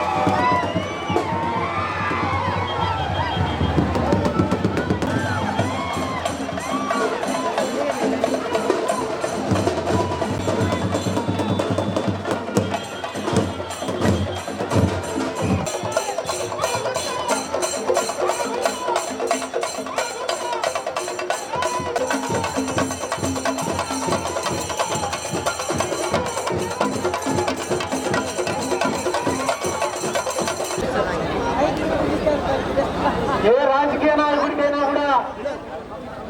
ఏ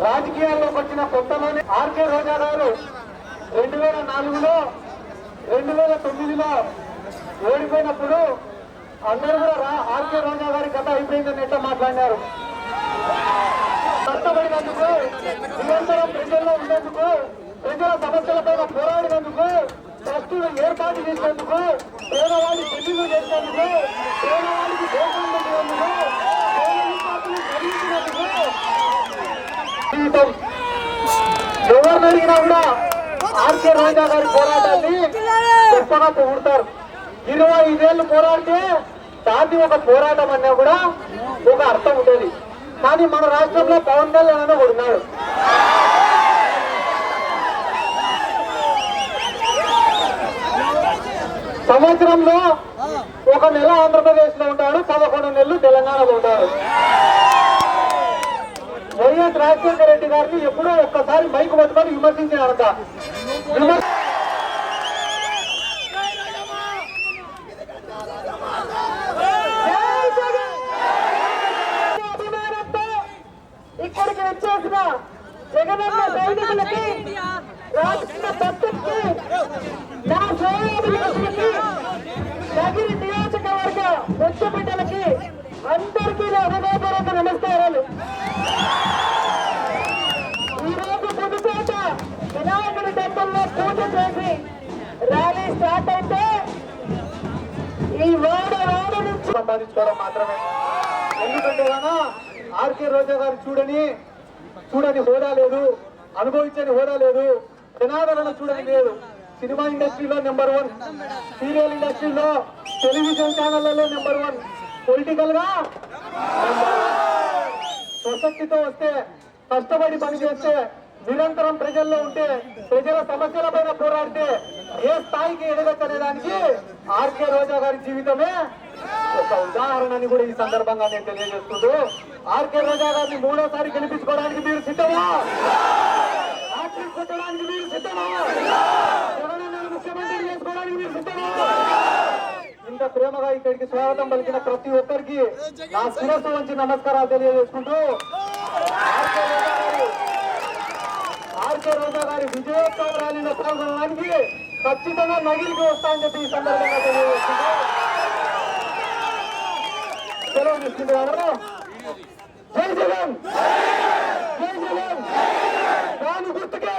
రాజకీయాల్లోకి వచ్చిన కొత్తలోనే ఆర్కే రోజా గారు రెండు వేల నాలుగులో రెండు వేల తొమ్మిదిలో ఓడిపోయినప్పుడు అందరూ కూడా ఆర్కే రోజా గారి కథ అయిపోయిందని ఎట్లా మాట్లాడినారు? కష్టపడినందుకు నిరంతరం ప్రజల్లో ఉండేందుకు ప్రజల సమస్యలపైన పోరాడినందుకు ట్రస్టులు ఏర్పాటు చేసేందుకు పేదవాడి పెళ్ళిళ్ళు చేసేందుకు పేదవాడికి దేశం పెట్టినందుకు జీవితం ఎవరిని అడిగినా కూడా ఆర్కే రాజా గారి పోరాటాన్ని గొప్పగా పొగుడతారు. ఇరవై ఐదేళ్ళు పోరాడితే దాన్ని ఒక పోరాటం అన్నా కూడా ఒక అర్థం ఉండేది. కానీ మన రాష్ట్రంలో పవన్ కళ్యాణ్ అని ఒకడు ఉన్నాడు. సంవత్సరంలో ఒక నెల ఆంధ్రప్రదేశ్లో ఉంటాడు పదకొండు నెలలు తెలంగాణలో ఉంటాడు. వైఎస్ రాజశేఖర రెడ్డి గారిని ఎప్పుడో ఒక్కసారి మైకు పట్టుకొని విమర్శించినారట ఇక్కడికి వచ్చేసిన జగనన్న సైనికులకి సంపాదించుకోవడం మాత్రమే. ఎందుకంటే గాన ఆర్కే రోజా గారు చూడని చూడని హోదా లేదు అనుభవించని హోదా లేదు జనాదరణ చూడని లేదు. సినిమా ఇండస్ట్రీలో నెంబర్ వన్ సీరియల్ ఇండస్ట్రీలో టెలివిజన్ ఛానళ్ళలో నెంబర్ వన్ పొలిటికల్గా ప్రసక్తితో వస్తే కష్టపడి పని చేస్తే నిరంతరం ప్రజల్లో ఉంటే ప్రజల సమస్యల పైన పోరాడితే ఏ స్థాయికి ఎదగచ్చనే దానికి ఆర్కే రోజా గారి జీవితమే ఒక ఉదాహరణని కూడా ఈ సందర్భంగా నేను తెలియజేస్తుంటూ ఆర్కే రోజా గారిని మూడోసారి గెలిపించుకోవడానికి మీరు సిద్ధమా? కొట్టడానికి మీరు సిద్ధమా? ముఖ్యమంత్రి చేసుకోవడానికి మీరు సిద్ధమా? ఇంత ప్రేమగా ఇక్కడికి స్వాగతం పలికిన ప్రతి ఒక్కరికి నా శిరస్సు వంచి నమస్కారాలు తెలియజేసుకుంటూ ఆర్కే రోజా గారి విజయోత్సవ ర్యాలీలో పాల్గొనడానికి ఖచ్చితంగా నగిలికి వస్తా అని చెప్పి ఈ సందర్భంగా తెలియజేసుకుంటూ సెలవు తీసుకుంటున్నారు జై జగన్ జై జగన్ దాని గుర్తుకే.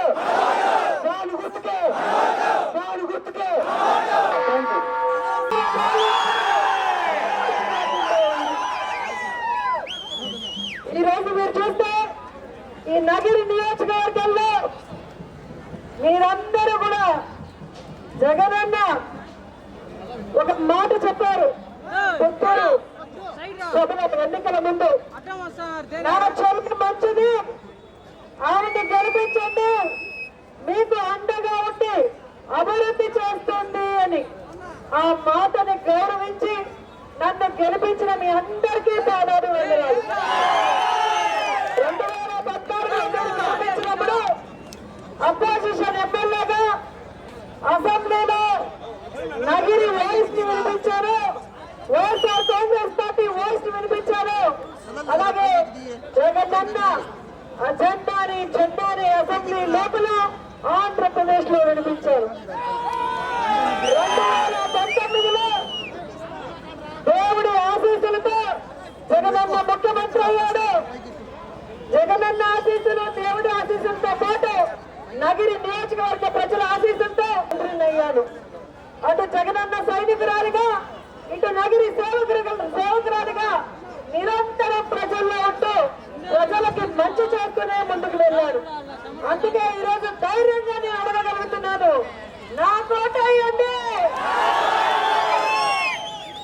అందుకే ఈ రోజు ధైర్యంగా నేను అడగగలుగుతున్నాను. నా కోటయ్యండి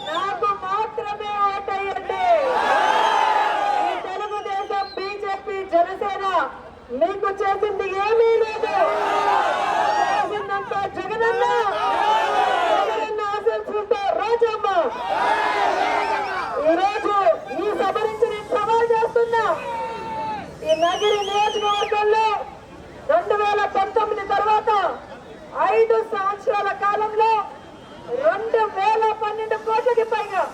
నాకు మాత్రమే ఓటయ్యండి. ఈ తెలుగుదేశం బీజేపీ జనసేన మీకు చేసింది ఏమీ లేదు. ఈ సభ చేస్తున్నా. ఈ నియోజకవర్గంలో రెండు వేల పంతొమ్మిది తర్వాత ఐదు సంవత్సరాల కాలంలో రెండు వేల పన్నెండు కోట్లకి పైగా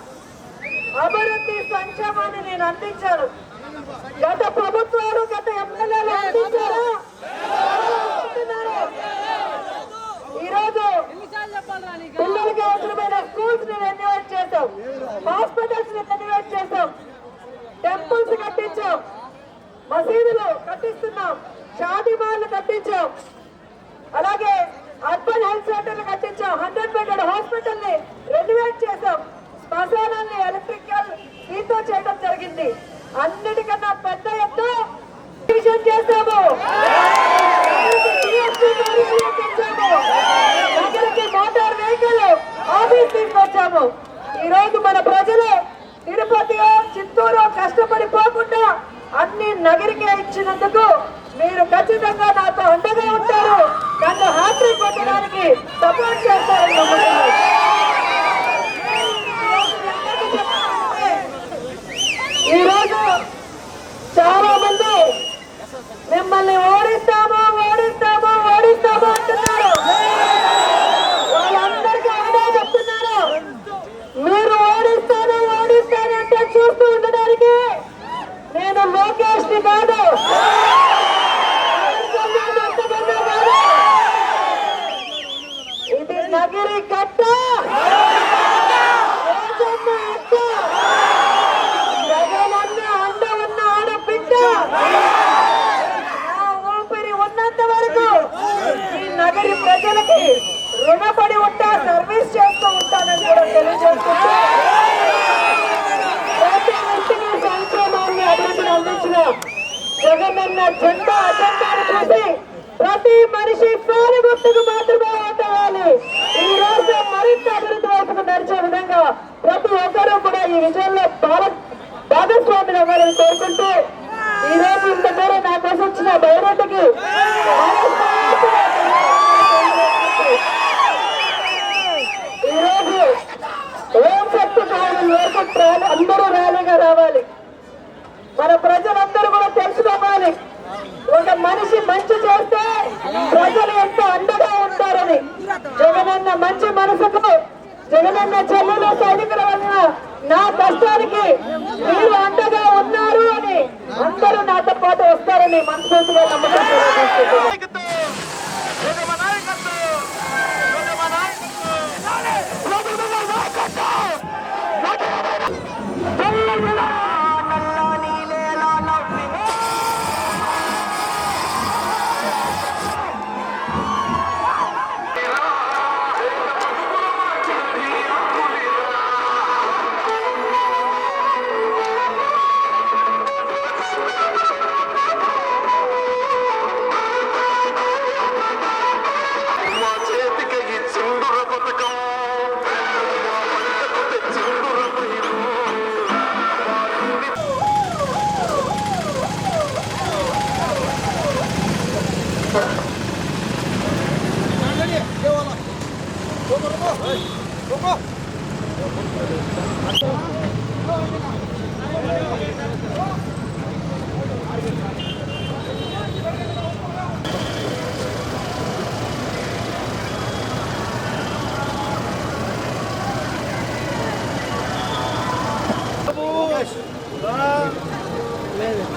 అభివృద్ధి సంక్షేమాన్ని నేను అందించాను. గత ప్రభుత్వాలు గత ఎమ్మెల్యేలు అందించారా? ఈరోజు పిల్లలకి అవసరమైన స్కూల్స్ని రెన్యువేట్ చేశాం. హాస్పిటల్స్ని రెన్యువేట్ చేశాం. టెంపుల్స్ కట్టించాం. మసీదులు కట్టిస్తున్నాం. షాదీ కట్టించాం. అలాగే అర్బన్ హెల్త్ సెంటర్లు కట్టించాం. హండ్రెడ్ బెడెడ్ హాస్పిటల్ని రెన్యువేట్ చేసాం శ్మశానాన్ని ఎలక్ట్రికల్ దీంతో చేయడం జరిగింది. అన్నిటికన్నా పెద్ద ఎత్తు డివిజన్ చేశాము. నగరికి మోటార్ వెహికల్ ఆఫీస్ తీసుకొచ్చాము ఈ రోజు మన ప్రజలు తిరుపతి చిత్తూరు కష్టపడి పోకుండా అన్ని నగరికే ఇచ్చినందుకు మీరు ఖచ్చితంగా నాతో అండగా ఉంటారు నన్ను హ్యాపీ కొట్టడానికి సపోర్ట్ చేస్తారని నమ్ముతున్నాను. ఈ రోజు చాలా మంది మిమ్మల్ని ఓడిస్తాము ఓడిస్తాము ఓడిస్తాము అంటున్నారు వాళ్ళందరికీ ఒకటే చెప్తున్నారు మీరు ఓడిస్తాను ఓడిస్తాను అంటే చూస్తూ ఉండడానికి నేను లోకేష్ని కాదు అంతకన్నా కాదు. ఇది నగిరి కట్ట రాజన్న అట్ట. జగనన్న అండ ఉన్న ఆడబిడ్డ నా ఊపిరి ఉన్నంత వరకు ఈ నగరి ప్రజలకి రుణపడి ఉంటా సర్వీస్ చేస్తూ ఉంటానని కూడా తెలియజేస్తుంటా ప్రతి వ్యక్తికి సంక్షేమాన్ని అభివృద్ధిని అందించిన జగనన్న జెండా అజెండాను చూసి ప్రతి మనిషి పాలు గుర్తుకు మాత్రమే ఓటేయాలి ఈ రోజు మరింత అభివృద్ధి వైపుకు నడిచే విధంగా ప్రతి ఒక్కరూ కూడా ఈ విజయంలో భారత్ భాగస్వాములు కోరుకుంటూ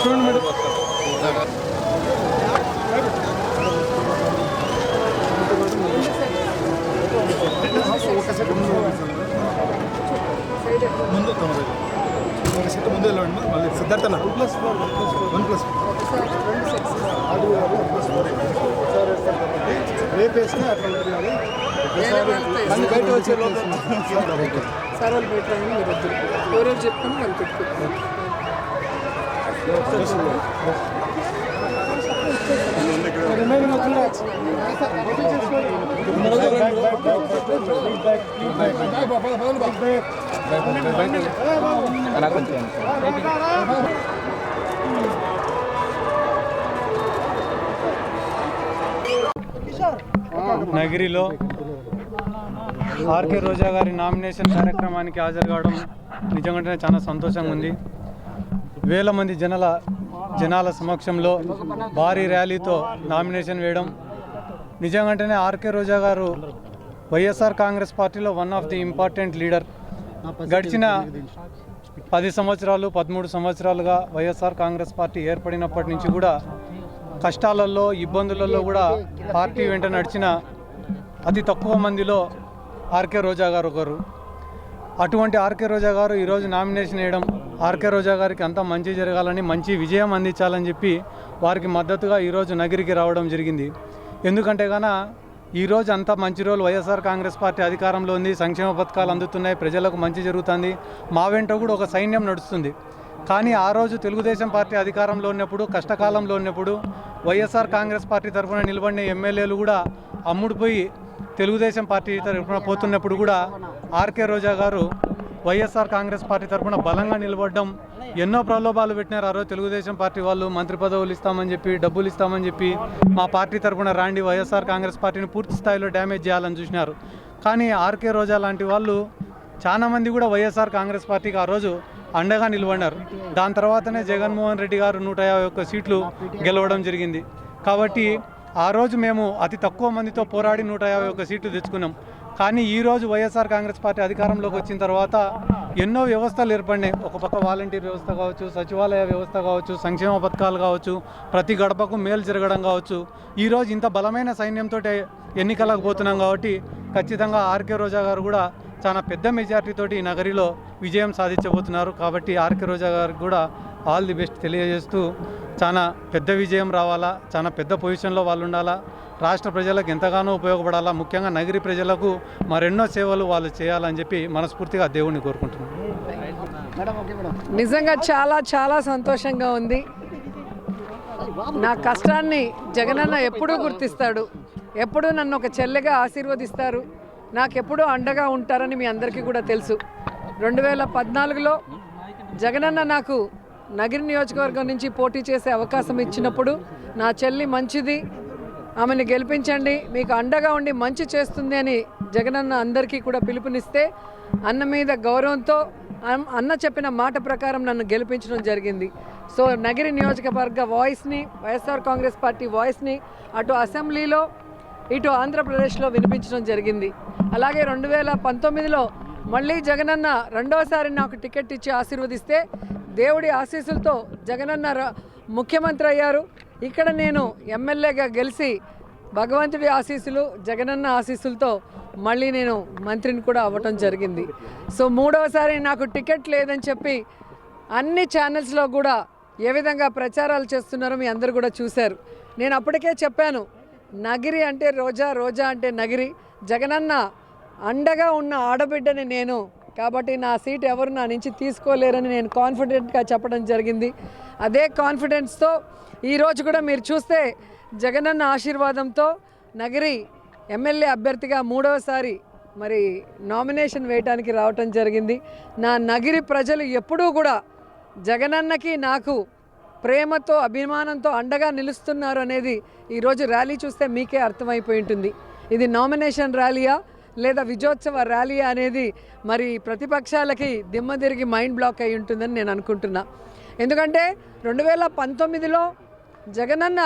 చూడండి మేడం ముందు ఒక సెట్ ముందు వెళ్ళండి మళ్ళీ Siddhartha one plus one plus రేపు వేస్తే అట్లా ఉంటుంది కానీ బయట వచ్చే లోపల సార్ వాళ్ళు బయట రాగానే చెప్తాను వాళ్ళు పెట్టుకుంటారు నగిరిలో ఆర్కే రోజా గారి నామినేషన్ కార్యక్రమానికి హాజరు కావడం నిజంగానే చాలా సంతోషంగా ఉంది. వేల మంది జనాల జనాల సమక్షంలో భారీ ర్యాలీతో నామినేషన్ వేయడం. నిజంగానే ఆర్కే రోజా గారు వైఎస్ఆర్ కాంగ్రెస్ పార్టీలో one of the important leader. గడిచిన పది సంవత్సరాలు పదమూడు సంవత్సరాలుగా వైఎస్ఆర్ కాంగ్రెస్ పార్టీ ఏర్పడినప్పటి నుంచి కూడా కష్టాలలో ఇబ్బందులలో కూడా పార్టీ వెంట నడిచిన అతి తక్కువ మందిలో ఆర్కే రోజా గారు ఒకరు. అటువంటి ఆర్కే రోజా గారు ఈరోజు నామినేషన్ వేయడం ఆర్కే రోజా గారికి అంతా మంచి జరగాలని మంచి విజయం అందించాలని చెప్పి వారికి మద్దతుగా ఈరోజు నగిరికి రావడం జరిగింది. ఎందుకంటే గాన ఈరోజు అంతా మంచి రోజులు వైఎస్ఆర్ కాంగ్రెస్ పార్టీ అధికారంలో ఉంది సంక్షేమ పథకాలు అందుతున్నాయి ప్రజలకు మంచి జరుగుతుంది. మా వెంట కూడా ఒక సైన్యం నడుస్తుంది. కానీ ఆ రోజు తెలుగుదేశం పార్టీ అధికారంలో ఉన్నప్పుడు కష్టకాలంలో ఉన్నప్పుడు వైఎస్ఆర్ కాంగ్రెస్ పార్టీ తరఫున నిలబడిన ఎమ్మెల్యేలు కూడా అమ్ముడుపోయి తెలుగుదేశం పార్టీ తరఫున పోతున్నప్పుడు కూడా ఆర్కే రోజా గారు వైఎస్ఆర్ కాంగ్రెస్ పార్టీ తరఫున బలంగా నిలబడడం ఎన్నో ప్రలోభాలు పెట్టినారు. ఆ రోజు తెలుగుదేశం పార్టీ వాళ్ళు మంత్రి పదవులు ఇస్తామని చెప్పి డబ్బులు ఇస్తామని చెప్పి మా పార్టీ తరఫున రాండి వైఎస్ఆర్ కాంగ్రెస్ పార్టీని పూర్తి స్థాయిలో డ్యామేజ్ చేయాలని చూసినారు. కానీ ఆర్కే రోజా లాంటి వాళ్ళు చాలా మంది కూడా వైఎస్ఆర్ కాంగ్రెస్ పార్టీకి ఆ రోజు అండగా నిలబడినారు. దాని తర్వాతనే జగన్మోహన్ రెడ్డి గారు నూట యాభై ఒక్క సీట్లు గెలవడం జరిగింది. కాబట్టి ఆ రోజు మేము అతి తక్కువ మందితో పోరాడి నూట యాభై ఒక్క సీట్లు తెచ్చుకున్నాం. కానీ ఈ రోజు వైఎస్ఆర్ కాంగ్రెస్ పార్టీ అధికారంలోకి వచ్చిన తర్వాత ఎన్నో వ్యవస్థలు ఏర్పడినాయి. ఒక పక్క వాలంటీర్ వ్యవస్థ కావచ్చు సచివాలయ వ్యవస్థ కావచ్చు సంక్షేమ పథకాలు కావచ్చు ప్రతి గడపకు మేలు జరగడం కావచ్చు. ఈరోజు ఇంత బలమైన సైన్యంతో ఎన్నికలకు పోతున్నాం కాబట్టి ఖచ్చితంగా ఆర్కే రోజా గారు కూడా చాలా పెద్ద మెజార్టీతోటి ఈ నగరిలో విజయం సాధించబోతున్నారు. కాబట్టి ఆర్కే రోజా గారికి కూడా ఆల్ ది బెస్ట్ తెలియజేస్తూ చాలా పెద్ద విజయం రావాలా చాలా పెద్ద పొజిషన్లో వాళ్ళు ఉండాలా రాష్ట్ర ప్రజలకు ఎంతగానో ఉపయోగపడాలా ముఖ్యంగా నగరి ప్రజలకు మరెన్నో సేవలు వాళ్ళు చేయాలని చెప్పి మనస్ఫూర్తిగా దేవుణ్ణి కోరుకుంటున్నాను. నిజంగా చాలా చాలా సంతోషంగా ఉంది. నా కష్టాన్ని జగనన్న ఎప్పుడూ గుర్తిస్తాడు. ఎప్పుడూ నన్ను ఒక చెల్లెగా ఆశీర్వదిస్తారు. నాకెప్పుడూ అండగా ఉంటారని మీ అందరికీ కూడా తెలుసు. రెండు వేల పద్నాలుగులో జగనన్న నాకు నగిరి నియోజకవర్గం నుంచి పోటీ చేసే అవకాశం ఇచ్చినప్పుడు నా చెల్లి మంచిది ఆమెను గెలిపించండి మీకు అండగా ఉండి మంచి చేస్తుంది అని జగనన్న అందరికీ కూడా పిలుపునిస్తే అన్న మీద గౌరవంతో అన్న చెప్పిన మాట ప్రకారం నన్ను గెలిపించడం జరిగింది. సో నగిరి నియోజకవర్గ వాయిస్ని వైఎస్ఆర్ కాంగ్రెస్ పార్టీ వాయిస్ని అటు అసెంబ్లీలో ఇటు ఆంధ్రప్రదేశ్లో వినిపించడం జరిగింది. అలాగే రెండు వేల పంతొమ్మిదిలో మళ్ళీ జగనన్న రెండోసారి నాకు టికెట్ ఇచ్చి ఆశీర్వదిస్తే దేవుడి ఆశీస్సులతో జగనన్న ముఖ్యమంత్రి అయ్యారు. ఇక్కడ నేను ఎమ్మెల్యేగా గెలిచి భగవంతుడి ఆశీస్సులు జగనన్న ఆశీస్సులతో మళ్ళీ నేను మంత్రిని కూడా అవ్వటం జరిగింది. సో మూడవసారి నాకు టికెట్ లేదని చెప్పి అన్ని ఛానల్స్లో కూడా ఏ విధంగా ప్రచారాలు చేస్తున్నారో మీ అందరు కూడా చూశారు. నేను అప్పటికే చెప్పాను నగిరి అంటే రోజా రోజా అంటే నగిరి. జగనన్న అండగా ఉన్న ఆడబిడ్డని నేను కాబట్టి నా సీట్ ఎవరు నా నుంచి తీసుకోలేరని నేను కాన్ఫిడెంట్గా చెప్పడం జరిగింది. అదే కాన్ఫిడెన్స్తో ఈరోజు కూడా మీరు చూస్తే జగనన్న ఆశీర్వాదంతో నగిరి ఎమ్మెల్యే అభ్యర్థిగా మూడవసారి మరి నామినేషన్ వేయటానికి రావటం జరిగింది. నా నగిరి ప్రజలు ఎప్పుడూ కూడా జగనన్నకి నాకు ప్రేమతో అభిమానంతో అండగా నిలుస్తున్నారు అనేది ఈరోజు ర్యాలీ చూస్తే మీకే అర్థమైపోయి ఉంటుంది. ఇది నామినేషన్ ర్యాలీయా లేదా విజయోత్సవ ర్యాలీయా అనేది మరి ప్రతిపక్షాలకి దిమ్మ తిరిగి మైండ్ బ్లాక్ అయి ఉంటుందని నేను అనుకుంటున్నా. ఎందుకంటే రెండు వేల పంతొమ్మిదిలో జగనన్న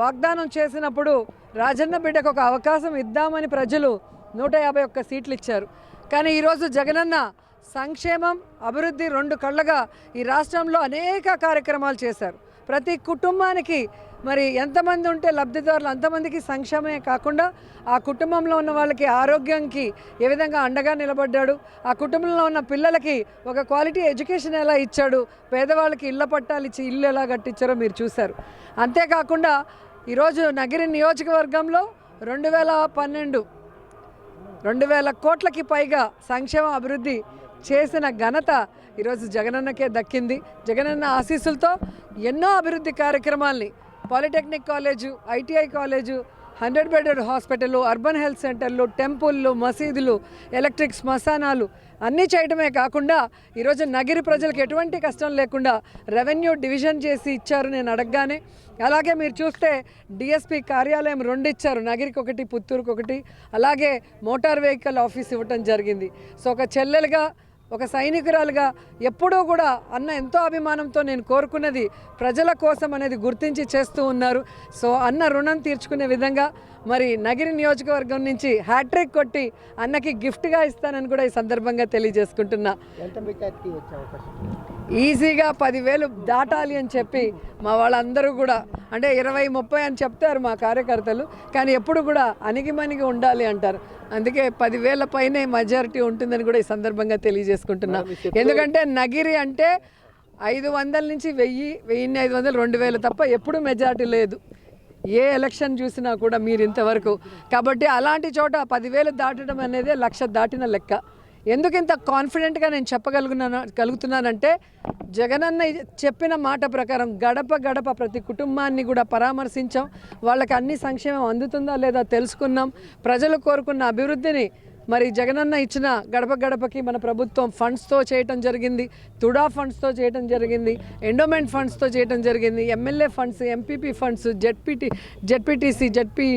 వాగ్దానం చేసినప్పుడు రాజన్న బిడ్డకు ఒక అవకాశం ఇద్దామని ప్రజలు నూట యాభై ఒక్క సీట్లు ఇచ్చారు. కానీ ఈరోజు జగనన్న సంక్షేమం అభివృద్ధి రెండు కళ్ళగా ఈ రాష్ట్రంలో అనేక కార్యక్రమాలు చేశారు. ప్రతి కుటుంబానికి మరి ఎంతమంది ఉంటే లబ్ధిదారులు అంతమందికి సంక్షేమమే కాకుండా ఆ కుటుంబంలో ఉన్న వాళ్ళకి ఆరోగ్యంకి ఏ విధంగా అండగా నిలబడ్డాడు ఆ కుటుంబంలో ఉన్న పిల్లలకి ఒక క్వాలిటీ ఎడ్యుకేషన్ ఎలా ఇచ్చాడు పేదవాళ్ళకి ఇళ్ళ పట్టాలు ఇచ్చి ఇల్లు ఎలా కట్టించారో మీరు చూశారు. అంతేకాకుండా ఈరోజు నగిరి నియోజకవర్గంలో రెండు వేల పన్నెండు రెండు వేల కోట్లకి పైగా సంక్షేమ అభివృద్ధి చేసిన ఘనత ఈరోజు జగనన్నకే దక్కింది. జగనన్న ఆశీస్సులతో ఎన్నో అభివృద్ధి కార్యక్రమాల్ని polytechnic college ITI college hundred bedded hospital urban health సెంటర్లు టెంపుల్లు మసీదులు ఎలక్ట్రిక్ శ్మశానాలు అన్నీ చేయడమే కాకుండా ఈరోజు నగిరి ప్రజలకు ఎటువంటి కష్టం లేకుండా రెవెన్యూ డివిజన్ చేసి ఇచ్చారు నేను అడగగానే. అలాగే మీరు చూస్తే డిఎస్పి కార్యాలయం రెండు ఇచ్చారు నగిరికి ఒకటి పుత్తూరుకి ఒకటి. అలాగే మోటార్ వెహికల్ ఆఫీస్ ఇవ్వటం జరిగింది. సో ఒక చెల్లెలుగా ఒక సైనికురాలుగా ఎప్పుడూ కూడా అన్న ఎంతో అభిమానంతో నేను కోరుకున్నది ప్రజల కోసం అనేది గుర్తించి చేస్తూ ఉన్నారు. సో అన్న రుణం తీర్చుకునే విధంగా మరి నగిరి నియోజకవర్గం నుంచి హ్యాట్రిక్ కొట్టి అన్నకి గిఫ్ట్గా ఇస్తానని కూడా ఈ సందర్భంగా తెలియజేసుకుంటున్నా. ఈజీగా పదివేలు దాటాలి అని చెప్పి మా వాళ్ళందరూ కూడా అంటే ఇరవై ముప్పై అని చెప్తారు మా కార్యకర్తలు కానీ ఎప్పుడు కూడా అణిగిమణిగి ఉండాలి అంటారు. అందుకే పదివేల పైనే మెజారిటీ ఉంటుందని కూడా ఈ సందర్భంగా తెలియజేసుకుంటున్నా. ఎందుకంటే నగిరి అంటే ఐదు వందల నుంచి వెయ్యి వెయ్యిన్ని ఐదు వందలు రెండు వేలు తప్ప ఎప్పుడు మెజారిటీ లేదు. ఏ ఎలక్షన్ చూసినా కూడా మీరు ఇంతవరకు. కాబట్టి అలాంటి చోట పదివేలు దాటడం అనేది లక్ష దాటిన లెక్క. ఎందుకు ఇంత కాన్ఫిడెంట్గా నేను చెప్పగలుగున్నాను కలుగుతున్నానంటే జగనన్న చెప్పిన మాట ప్రకారం గడప గడప ప్రతి కుటుంబాన్ని కూడా పరామర్శించాం. వాళ్ళకి అన్ని సంక్షేమం అందుతుందా లేదా తెలుసుకున్నాం. ప్రజలు కోరుకున్న అభివృద్ధిని మరి జగనన్న ఇచ్చిన గడప గడపకి మన ప్రభుత్వం ఫండ్స్తో చేయటం జరిగింది. తుడా ఫండ్స్తో చేయటం జరిగింది. ఎండోమెంట్ ఫండ్స్తో చేయటం జరిగింది. MLA funds MPP funds ZPT ZPTC ZP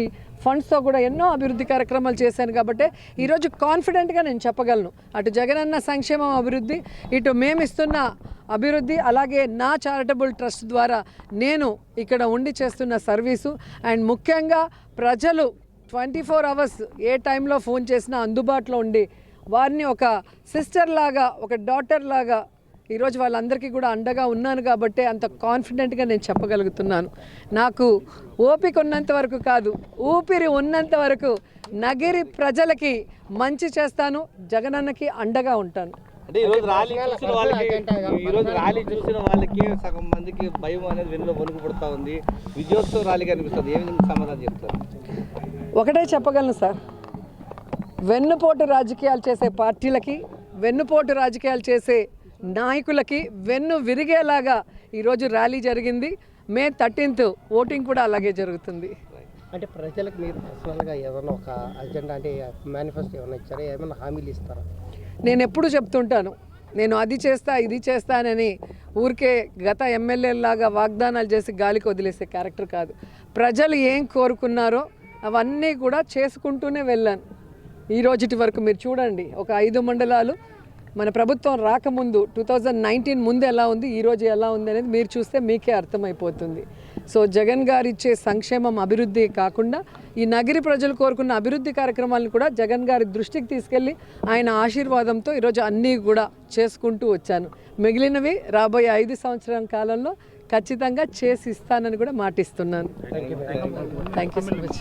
ఫండ్స్తో కూడా ఎన్నో అభివృద్ధి కార్యక్రమాలు చేశాను కాబట్టి ఈరోజు కాన్ఫిడెంట్గా నేను చెప్పగలను. అటు జగనన్న సంక్షేమం అభివృద్ధి ఇటు మేము ఇస్తున్న అభివృద్ధి అలాగే నా చారిటబుల్ ట్రస్ట్ ద్వారా నేను ఇక్కడ ఉండి చేస్తున్న సర్వీసు అండ్ ముఖ్యంగా ప్రజలు ట్వంటీ ఫోర్ అవర్స్ ఏ టైంలో ఫోన్ చేసినా అందుబాటులో ఉండి వారిని ఒక సిస్టర్ లాగా ఒక డాటర్ లాగా ఈరోజు వాళ్ళందరికీ కూడా అండగా ఉన్నాను కాబట్టి అంత కాన్ఫిడెంట్గా నేను చెప్పగలుగుతున్నాను. నాకు ఓపిక ఉన్నంత వరకు కాదు ఊపిరి ఉన్నంత వరకు నగిరి ప్రజలకి మంచి చేస్తాను జగనన్నకి అండగా ఉంటాను. అంటే ఈరోజు ర్యాలీ చూసిన వాళ్ళకి ఈరోజు ర్యాలీ చూసిన వాళ్ళకి సగం మందికి భయం అనేది వెన్నులో వణుకు పుడతా ఉంది. విజయోత్సవ ర్యాలీగా అనిపిస్తుంది. ఏ విధంగా సమాధానం చెప్తారు? ఒకటే చెప్పగలను సార్. వెన్నుపోటు రాజకీయాలు చేసే పార్టీలకి వెన్నుపోటు రాజకీయాలు చేసే నాయకులకి వెన్ను విరిగేలాగా ఈరోజు ర్యాలీ జరిగింది. మే థర్టీన్త్ ఓటింగ్ కూడా అలాగే జరుగుతుంది. అంటే ప్రజలకు మీరు పర్సనల్గా ఏదైనా ఒక అజెండా అంటే మేనిఫెస్టో ఏమైనా ఇచ్చారా? ఏమైనా హామీలు ఇస్తారా? నేను ఎప్పుడు చెప్తుంటాను. నేను అది చేస్తా ఇది చేస్తానని ఊరికే గత ఎమ్మెల్యేలాగా వాగ్దానాలు చేసి గాలికి వదిలేసే క్యారెక్టర్ కాదు. ప్రజలు ఏం కోరుకున్నారో అవన్నీ కూడా చేసుకుంటూనే వెళ్ళాను. ఈ రోజుటి వరకు మీరు చూడండి ఒక ఐదు మండలాలు మన ప్రభుత్వం రాకముందు టూ థౌజండ్ నైన్టీన్ ముందు ఎలా ఉంది ఈ రోజు ఎలా ఉంది అనేది మీరు చూస్తే మీకే అర్థమైపోతుంది. సో జగన్ గారు ఇచ్చే సంక్షేమం అభివృద్ధి కాకుండా ఈ నగిరి ప్రజలు కోరుకున్న అభివృద్ధి కార్యక్రమాలను కూడా జగన్ గారి దృష్టికి తీసుకెళ్ళి ఆయన ఆశీర్వాదంతో ఈరోజు అన్నీ కూడా చేసుకుంటూ వచ్చాను. మిగిలినవి రాబోయే ఐదు సంవత్సరాల కాలంలో ఖచ్చితంగా చేసి ఇస్తానని కూడా మాటిస్తున్నాను. Thank you so much